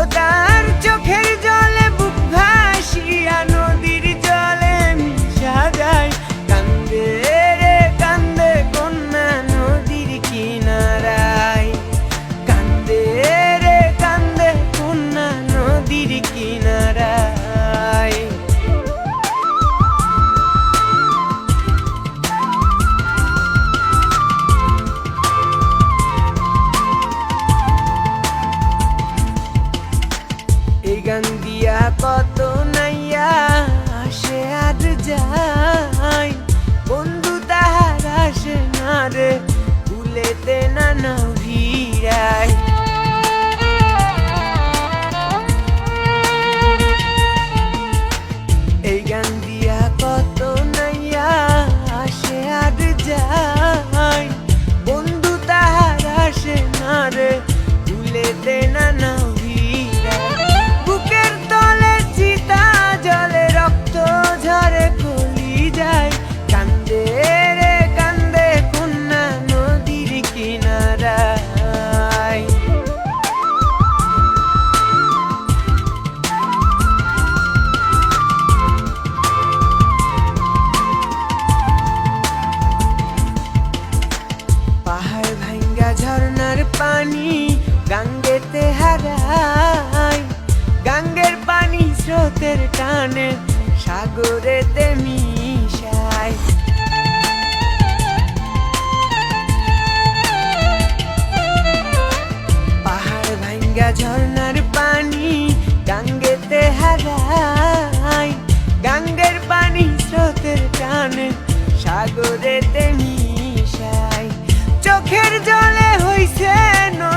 ও তার চোখের জলে বুক ভাসিয়া নদীর জলে মিশা যায়। কান্দে রে, কান্দে কন্যা নদীর কিনারায়। কান্দে রে, কান্দে อย่าตด ঝর্ণার পানি গাঙ্গেতে হারাই গাঙ্গের পানি স্রোতের টানে সাগরেতে মিশায়। পাহাড় ভাঙ্গা ঝর্ণার পানি গাঙ্গেতে হারাই গাঙ্গের পানি স্রোতের টানে সাগরেতে মিশায়। চোখের জলে হইছে নদী